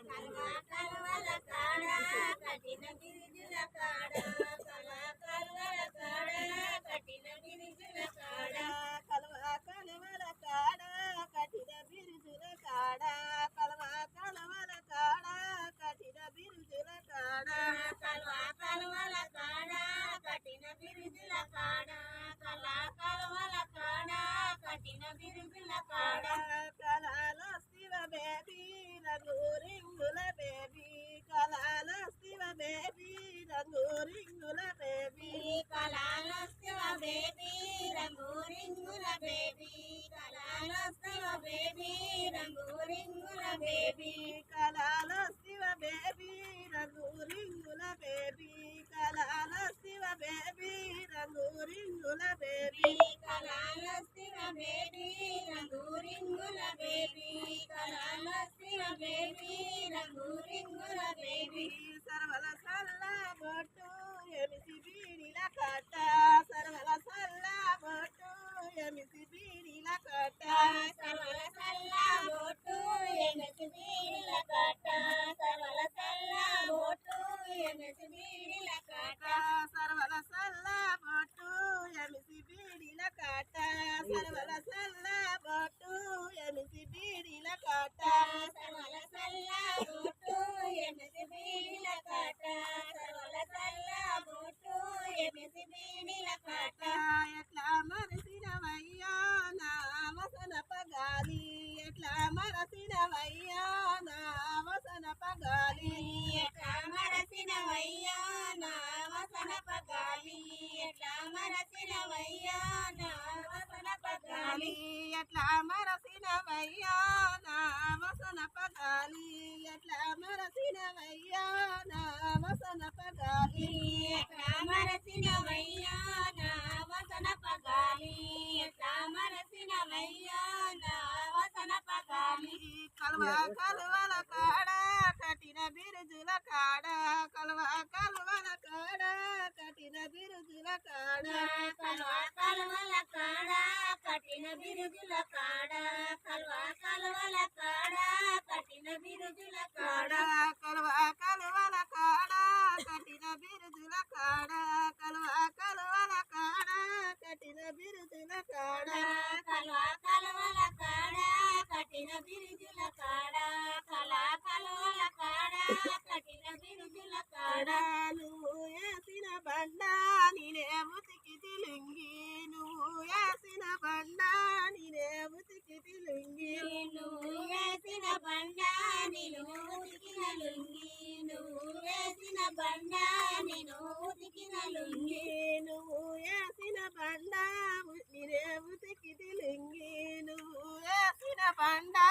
కలవా కలవల కాడ కఠిన గిరిజుల కాడ కలవా కలవల కాడ కఠిన గిరిజుల కాడ కలవా కలవల కాడ కఠిన బిరుజుల కాడ కలవా కలవల కాడ కఠిన బిరుజుల కాడ కలవా కలవల కాడ కఠిన గిరిజుల కాడ కలవా కలవల కాడ కఠిన గిరిజుల కాడ. రింగుల బేబీ కళాలస్తవ బేబీ రంగు రింగుల బేబీ కళాలస్తవ బేబీ రంగు రింగుల బేబీ కళాల బేబీ రంగు రింగుల బేబీ కళాల బేబీ రంగు రింగుల బేబీ. సర్వల సల్ల బొట్టు ఎమిసి బీడిల కట్ట. సర్వల బిసిబీనిల కట్ట ఎట్లా మరసినవయ్యా? నా వసనప గాలి ఎట్లా మరసినవయ్యా? నా వసనప గాలి ఎట్లా మరసినవయ్యా? నా వసనప గాలి ఎట్లా మరసినవయ్యా? నా వసనప గాలి ఎట్లా మరసినవయ్యా? నా వసనప గాలి ఎట్లా మరసినవయ్యా? నా వసనప గాలి మరసినవయ్యా నా వసన పగాలి. ఎట్లా మరసినవయ్యా నా వసన పగాలి. కలవ కలవల కాడ కఠిన బిరుజుల కాడ. కలవ కలవల కాడ కఠిన బిరుజుల కాడ. కల్వ కలవల కాడ కఠిన బిరుజుల కాడ. కల్వ కలవల కాడ కఠిన బిరుజుల కాడ. కాడ కల్వ కలవల కాడ కఠిన బిరుజుల కాడ కల కలవల కాడ కఠిన బిరుజుల కాడ. నువ్వు వేసిన బండ నేనే ఉతికి తిలింగి నువ్వు వేసిన బండ నేనే ఉతికి తిలింగి నువ్వు వేసిన బండ నేను ఉతికిన లుంగి నువ్వు వేసిన బండ నేను ఉతికిన లుంగి నువ్వు వేసిన బండ నవ్వుతకి తెలుంగేను. వేసిన పండా